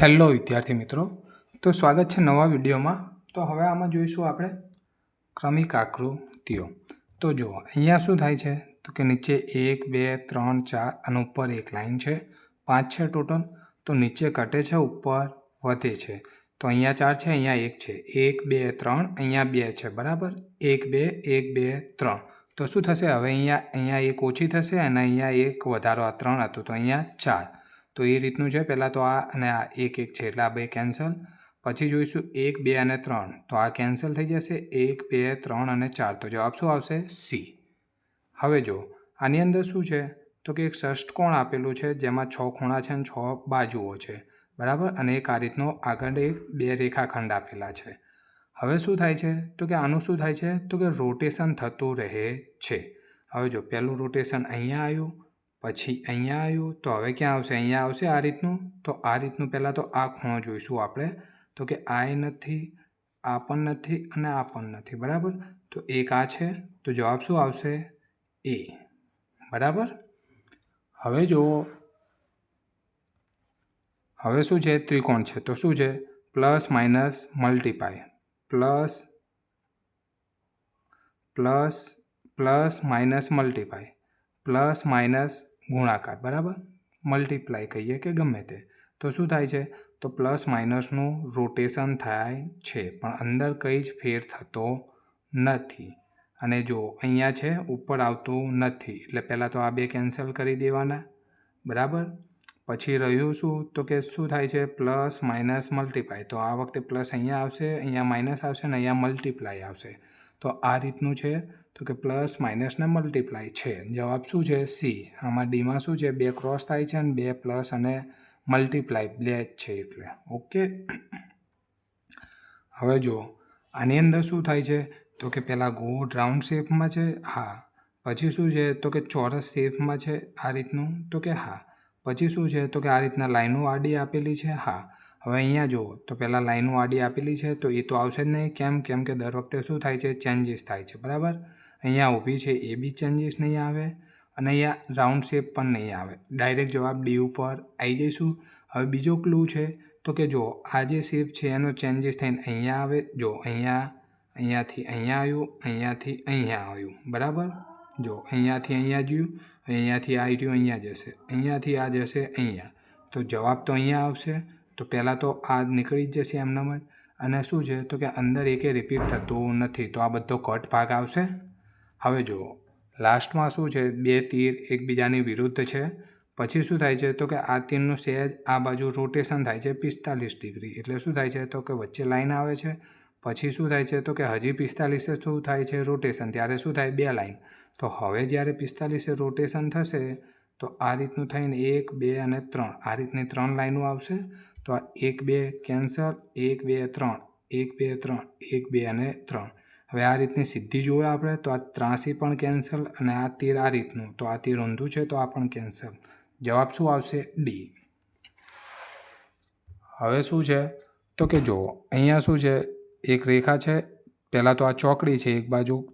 Hello વિદ્યાર્થી મિત્રો. તો સ્વાગત છે નવા વિડીયોમાં. તો હવે આમાં જોઈશું આપણે ક્રમિક આકૃતિઓ. તો જુઓ, અહીંયા શું થાય છે? તો કે નીચે એક, બે, ત્રણ, ચાર અને ઉપર એક લાઈન છે. પાંચ છે ટોટલ. તો નીચે ઘટે છે, ઉપર વધે છે. તો અહીંયા ચાર છે, અહીંયા એક છે. એક, બે, ત્રણ, અહીંયા બે છે. બરાબર? એક, બે એક, બે, ત્રણ. તો શું થશે? હવે અહીંયા અહીંયા એક ઓછી થશે અને અહીંયા એક વધારો આ ત્રણ હતું. તો અહીંયા ચાર. તો એ રીતનું છે. પહેલાં તો આ અને આ એક એક છે એટલે આ બે કેન્સલ પછી જોઈશું એક, બે અને ત્રણ. તો આ કેન્સલ થઈ જશે. એક, બે, ત્રણ અને ચાર. તો જવાબ શું આવશે? સી હવે જો, આની અંદર શું છે? તો કે એક ષષ્ટકોણ આપેલું છે, જેમાં છ ખૂણા છે અને છ બાજુઓ છે. બરાબર? અને એક આ રીતનો આગળ એક, બે રેખાખંડ આપેલા છે. હવે શું થાય છે? તો કે આનું શું થાય છે? તો કે રોટેશન થતું રહે છે. હવે જો, પહેલું રોટેશન અહીંયા આવ્યું. પછી અહીંયા આવ્યું તો હવે ક્યાં આવશે? અહીંયા આવશે આ રીતનું? તો આ રીતનું પહેલાં તો આ ખૂણો જોઈશું આપણે. તો કે આ નથી, આ પણ નથી અને આ પણ નથી. બરાબર? તો એક આ છે. તો જવાબ શું આવશે? એ. બરાબર? હવે જુઓ. હવે શું છે? ત્રિકોણ છે. તો શું છે? Plus minus multiply. Plus plus plus minus multiply. Plus minus ગુણાકાર, બરાબર? મલ્ટીપ્લાય કહીએ કે ગમે તે. તો શું થાય છે? તો પ્લસ માઇનસનું રોટેશન થાય છે, પણ અંદર કંઈ જ ફેર થતો નથી. અને જો અહીંયા છે, ઉપર આવતું નથી, એટલે પહેલાં તો આ બે કેન્સલ કરી દેવાના, બરાબર? પછી રહ્યું શું? તો કે શું થાય છે? પ્લસ માઇનસ મલ્ટીપ્લાય તો આ વખતે પ્લસ અહીંયા આવશે, અહીંયા માઇનસ આવશે ને અહીંયા મલ્ટીપ્લાય આવશે. તો આ રીતનું છે. તો કે પ્લસ માઇનસને મલ્ટીપ્લાય છે. જવાબ શું છે? સી. આમાં ડીમાં શું છે? બે ક્રોસ થાય છે અને બે પ્લસ અને મલ્ટીપ્લાય બે જ છે એટલે. ઓકે? હવે જુઓ. આની અંદર શું થાય છે? તો કે પહેલાં ગોળ રાઉન્ડ શેપમાં છે. હા. પછી શું છે? તો કે ચોરસ શેપમાં છે આ રીતનું. તો કે હા. પછી શું છે? તો કે આ રીતના લાઈનો આડી આપેલી છે. હા. હવે અહીંયા જુઓ, તો પહેલાં લાઈનો આડી આપેલી છે તો એ તો આવશે જ નહીં. કેમ? કેમ કે દર વખતે શું થાય છે? ચેન્જીસ થાય છે, બરાબર? અહીંયા ઊભી છે, એ બી ચેન્જીસ નહીં આવે અને અહીંયા રાઉન્ડ શેપ પણ નહીં આવે. ડાયરેક્ટ જવાબ ડી ઉપર આવી જઈશું. હવે બીજો ક્લુ છે, તો કે જો આ જે શેપ છે, એનો ચેન્જીસ થઈને અહીંયા આવે. જો અહીંયા, અહીંયાથી અહીંયા આવ્યું, અહીંયાથી અહીંયા આવ્યું, બરાબર? જો અહીંયાથી અહીંયા જ્યું અહીંયાથી આ રહ્યું, અહીંયા જશે અહીંયાથી આ જશે અહીંયા. તો જવાબ તો અહીંયા આવશે. તો પહેલાં તો આ નીકળી જ જશે એમનામ અને શું છે? તો કે અંદર એકે રિપીટ થતું નથી. તો આ બધો કટ ભાગ આવશે. હવે જુઓ. લાસ્ટમાં શું છે? બે તીર એકબીજાની વિરુદ્ધ છે. પછી શું થાય છે? તો કે આ તીરનું સહેજ આ બાજુ રોટેશન થાય છે પિસ્તાલીસ ડિગ્રી. એટલે શું થાય છે? તો કે વચ્ચે લાઈન આવે છે. પછી શું થાય છે? તો કે હજી પિસ્તાલીસે શું થાય છે? રોટેશન ત્યારે શું થાય? બે લાઈન તો હવે જ્યારે પિસ્તાલીસે રોટેશન થશે, તો આ રીતનું થઈને એક, બે અને ત્રણ. આ રીતની ત્રણ લાઈનો આવશે. તો આ એક, બે કેન્સલ, એક, બે, ત્રણ. એક, બે, ત્રણ. એક, બે અને ત્રણ. હવે આ રીતની સિદ્ધિ જોઈએ આપણે, તો આ ત્રાસી પણ કેન્સલ અને આ તીર આ રીતનું. તો આ તીર ઊંધું છે, તો આ પણ કેન્સલ. જવાબ શું આવશે? ડી. હવે શું છે? તો કે જુઓ, અહીંયા શું છે? એક રેખા છે. પહેલાં તો આ ચોકડી છે, એક બાજુ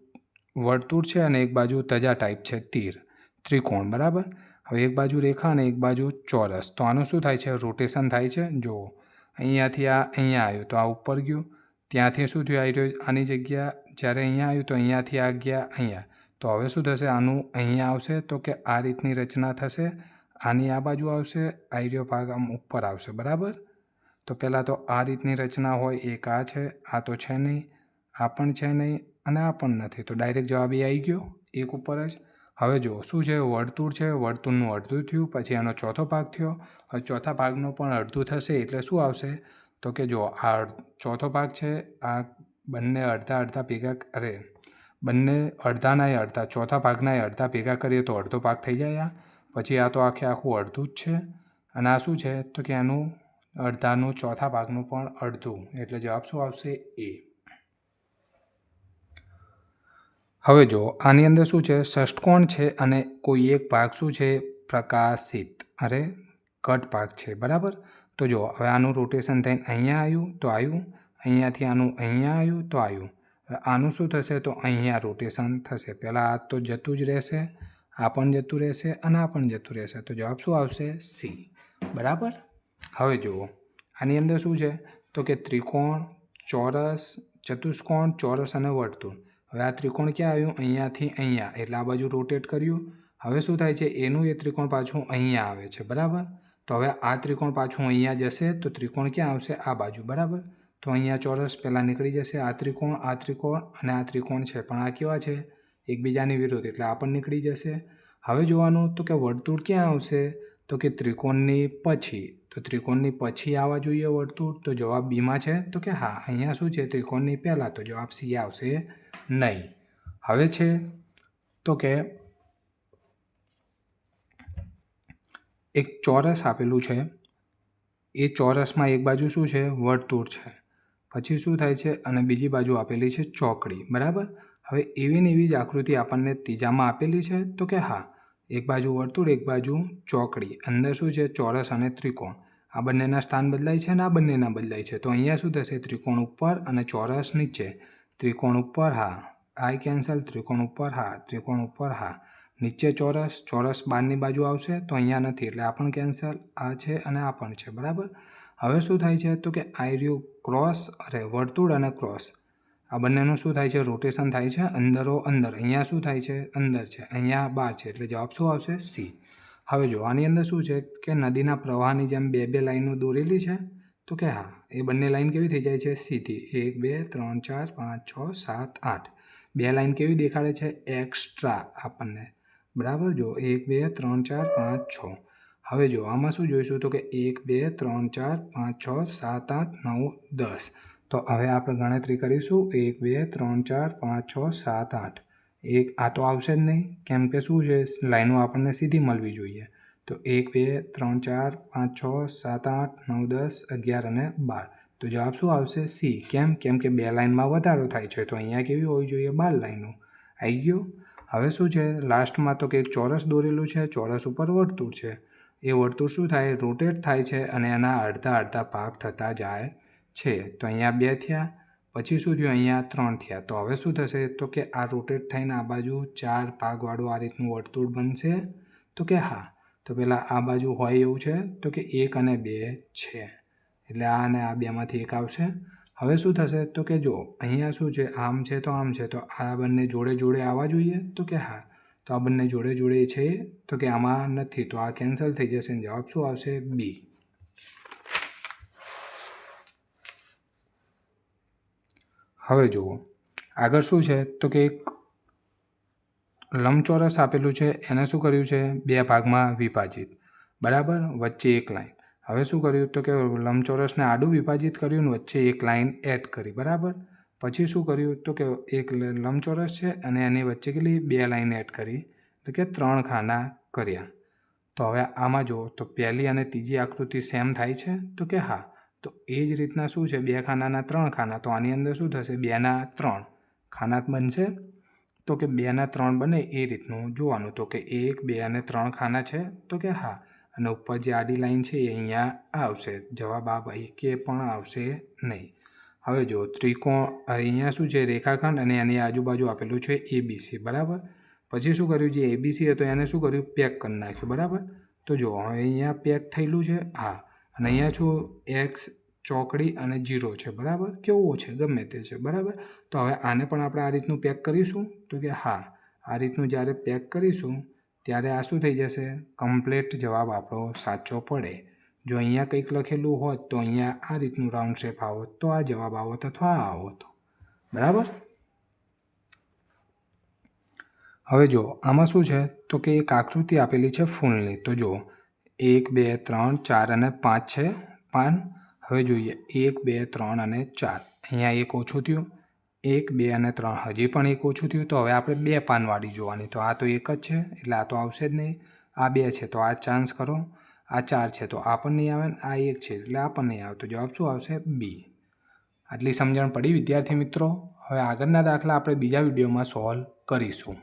વર્તુળ છે અને એક બાજુ તજા ટાઈપ છે તીર. ત્રિકોણ, બરાબર? હવે એક બાજુ રેખા અને એક બાજુ ચોરસ. તો આનું શું થાય છે? રોટેશન થાય છે. જુઓ. અહીંયાથી આ અહીંયા આવ્યું. તો આ ઉપર ગયું. ત્યાંથી શું થયું? આવી રહ્યું આની જગ્યા. જ્યારે અહીંયા આવ્યું તો અહીંયાથી આ ગયા અહીંયા. તો હવે શું થશે? આનું અહીંયા આવશે તો કે આ રીતની રચના થશે. આની આ બાજુ આવશે. આઈડિયો ભાગ આમ ઉપર આવશે. બરાબર? તો પહેલાં તો આ રીતની રચના હોય. એક આ છે. આ તો છે નહીં. આ પણ છે નહીં અને આ પણ નથી. તો ડાયરેક્ટ જવાબ એ આવી ગયો. એક ઉપર જ. હવે જુઓ, શું છે? વર્તુળ છે. વર્તુળનું અડધું થયું, પછી એનો ચોથો ભાગ થયો. હવે ચોથા ભાગનું પણ અડધું થશે એટલે શું આવશે? તો કે જો આ ચોથો ભાગ છે, આ બંને અડધા અડધા ભેગા અરે, બંને અડધાના અડધા, ચોથા ભાગનાય અડધા ભેગા કરીએ તો અડધો ભાગ થઈ જાય પછી આ તો આખે આખું અડધું જ છે. અને આ શું છે? તો કે આનું અડધાનું ચોથા ભાગનું પણ અડધું. એટલે જવાબ શું આવશે? એ. હવે જો આની અંદર શું છે? ષષ્ટકોણ છે અને કોઈ એક ભાગ શું છે? પ્રકાશિત. અરે, કટ ભાગ છે, બરાબર? તો જો હવે આનું રોટેશન થઈને અહીંયા આવ્યું, તો આવ્યું. અહીંયાથી આનું અહીંયા આવ્યું, તો આવ્યું. હવે આનું શું થશે? તો અહીંયા રોટેશન થશે. પહેલાં આ તો જતું જ રહેશે, આ પણ જતું રહેશે અને આ પણ જતું રહેશે. તો જવાબ શું આવશે? સી બરાબર? હવે જુઓ, આની અંદર શું છે? તો કે ત્રિકોણ, ચોરસ, ચતુષ્કોણ, ચોરસ અને વર્તુળ. હવે આ ત્રિકોણ ક્યાં આવ્યું? અહીંયાથી અહીંયા. એટલે આ બાજુ રોટેટ કર્યું. હવે શું થાય છે? એનું એ ત્રિકોણ પાછું અહીંયા આવે છે. બરાબર? તો હવે આ ત્રિકોણ પાછું અહીંયા જશે તો ત્રિકોણ ક્યાં આવશે? આ બાજુ. બરાબર? તો અહીંયા ચોરસ પહેલાં નીકળી જશે. આ ત્રિકોણ આ ત્રિકોણ અને આ ત્રિકોણ છે. પણ આ કેવા છે? એકબીજાની વિરુદ્ધ. એટલે આ પણ નીકળી જશે. હવે જોવાનું તો કે વર્તુળ ક્યાં આવશે? તો કે ત્રિકોણની પછી. તો ત્રિકોણની પછી આવવા જોઈએ વર્તુળ તો જવાબ બીમાં છે. તો કે હા, અહીંયા શું છે? ત્રિકોણની પહેલાં તો જવાબ સી આવશે નહીં. હવે છે, તો કે એક ચોરસ આપેલું છે. એ ચોરસમાં એક બાજુ શું છે? વર્તુળ છે. પછી શું થાય છે? અને બીજી બાજુ આપેલી છે ચોકડી. બરાબર? હવે એવી ને એવી જ આકૃતિ આપણને ત્રીજામાં આપેલી છે. તો કે હા એક બાજુ વર્તુળ, એક બાજુ ચોકડી. અંદર શું છે? ચોરસ અને ત્રિકોણ. આ બંનેના સ્થાન બદલાય છે અને આ બંનેના બદલાય છે. તો અહીંયા શું થશે? ત્રિકોણ ઉપર અને ચોરસ નીચે. ત્રિકોણ ઉપર હા. I cancel. ત્રિકોણ ઉપર હા. ત્રિકોણ ઉપર હા. નીચે ચોરસ. ચોરસ બહારની બાજુ આવશે. તો અહીંયા નથી. એટલે આ પણ કેન્સલ. આ છે અને આ પણ છે. બરાબર? હવે શું થાય છે? તો કે આઈ ક્રોસ અરે વર્તુળ અને ક્રોસ. આ બંનેનું શું થાય છે? રોટેશન થાય છે. અંદરો અંદર. અહીંયા શું થાય છે? અંદર છે. અહીંયા બહાર છે. એટલે જવાબ શું આવશે? સી હવે જો આની અંદર શું છે કે નદીના પ્રવાહની જેમ બે બે લાઈનો દોરેલી છે, તો કે હા, એ બંને લાઈન કેવી થઈ જાય છે? સીધી એક, બે, ત્રણ, ચાર, પાંચ, છ, સાત, આઠ. બે લાઈન કેવી દેખાડે છે? એક્સ્ટ્રા આપણને. બરાબર? જો એક, બે, ત્રણ, ચાર, પાંચ, છ. હવે જો આમાં શું જોઈશું તો કે એક, બે, ત્રણ, ચાર, પાંચ, છ, સાત, આઠ, નવ, દસ. તો હવે આપણે ગણતરી કરીશું. એક, બે, ત્રણ, ચાર, પાંચ, છ, સાત, આઠ. એક, આ તો આવશે જ નહીં. કેમ કે શું છે? લાઈનો આપણને સીધી મળવી જોઈએ. તો એક, બે, ત્રણ, ચાર, પાંચ, છ, સાત, આઠ, નવ, દસ, અગિયાર અને બાર. તો જવાબ શું આવશે? સી. કેમ? કેમ કે બે લાઇનમાં વધારો થાય છે. તો અહીંયા કેવી હોવી જોઈએ? બાર લાઈનો. આવી ગયો? હવે શું છે? લાસ્ટમાં તો કે એક ચોરસ દોરેલું છે. ચોરસ ઉપર વર્તુળ છે. એ વર્તુળ શું થાય? રોટેટ થાય છે અને એના અડધા અડધા ભાગ થતા જાય છે, તો અહીંયા બે થયા. પછી શું થયું? અહીંયા ત્રણ થયા. તો હવે શું થશે? તો કે આ રોટેટ થઈને આ બાજુ ચાર ભાગવાળું આ રીતનું વર્તુળ બનશે. તો કે હા. તો પહેલાં આ બાજુ હોય એવું છે. તો કે એક અને બે છે. એટલે આ અને આ બેમાંથી એક આવશે. હવે શું થશે? તો કે જો, અહીંયા શું છે? આમ છે તો આમ છે. તો આ બંને જોડે જોડે આવવા જોઈએ? તો કે હા. તો આ બંને જોડે જોડે છે. તો કે આમાં નથી. તો આ કેન્સલ થઈ જશે ને જવાબ શું આવશે? બી હવે જુઓ. આગળ શું છે? તો કે એક લંબચોરસ આપેલું છે. એને શું કર્યું છે? બે ભાગમાં વિભાજિત. બરાબર? વચ્ચે એક લાઈન. હવે શું કર્યું? તો કે લંબચોરસને આડું વિભાજિત કર્યું ને વચ્ચે એક લાઈન એડ કરી. બરાબર? પછી શું કર્યું? તો કે એક લંબચોરસ છે અને એની વચ્ચે કેટલી? બે લાઈન એડ કરી. એટલે કે ત્રણ ખાના કર્યા. તો હવે આમાં જુઓ. તો પહેલી અને ત્રીજી આકૃતિ સેમ થાય છે? તો કે હા. તો એ જ રીતના શું છે? બે ખાનાના ત્રણ ખાના. તો આની અંદર શું થશે? બેના ત્રણ ખાના બનશે. તો કે બેના ત્રણ બને એ રીતનું જોવાનું. તો કે એક, બે અને ત્રણ ખાના છે. તો કે હા. અને ઉપર જે આડી લાઈન છે એ અહીંયા આવશે. જવાબ આ ભાઈ કે પણ આવશે નહીં. હવે જો ત્રિકોણ અહીંયા શું છે? રેખાખંડ અને એની આજુબાજુ આપેલું છે એબીસી બરાબર? પછી શું કર્યું? જે એબીસી હતો એને શું કર્યું? પેક કરી નાખ્યું. બરાબર? તો જો, હવે અહીંયા પેક થયેલું છે. હા. અને અહીંયા જો એક્સ ચોકડી અને જીરો છે, બરાબર? કેવો છે? ગમે તે છે, બરાબર? તો હવે આને પણ આપણે આ રીતનું પેક કરીશું. તો કે હા, આ રીતનું જ્યારે પેક કરીશું, ત્યારે આ શું થઈ જશે? કમ્પ્લેટ જવાબ આપણો સાચો પડે. જો અહીંયા કંઈક લખેલું હોત, તો અહીંયા આ રીતનું રાઉન્ડ શેપ આવત, તો આ જવાબ આવત અથવા આ આવત. બરાબર? હવે જો, આમાં શું છે? તો કે એક આકૃતિ આપેલી છે ફૂલની. તો જો એક, બે, ત્રણ, ચાર અને પાંચ છે. પાન, હવે જોઈએ. એક, બે, ત્રણ અને ચાર. અહીંયા એક ઓછું થયું. એક, બે અને ત્રણ. હજી પણ એક ઓછું થયું. તો હવે આપણે બે પાનવાળી જોવાની. તો આ તો એક જ છે, એટલે આ તો આવશે જ નહીં. આ બે છે, તો આ ચાન્સ કરો. આ ચાર છે, તો આ પણ નહીં આવે ને આ એક છે, એટલે આ પણ નહીં આવે. તો જવાબ શું આવશે? બી આટલી સમજણ પડી, વિદ્યાર્થી મિત્રો? હવે આગળના દાખલા આપણે બીજા વિડીયોમાં સોલ્વ કરીશું.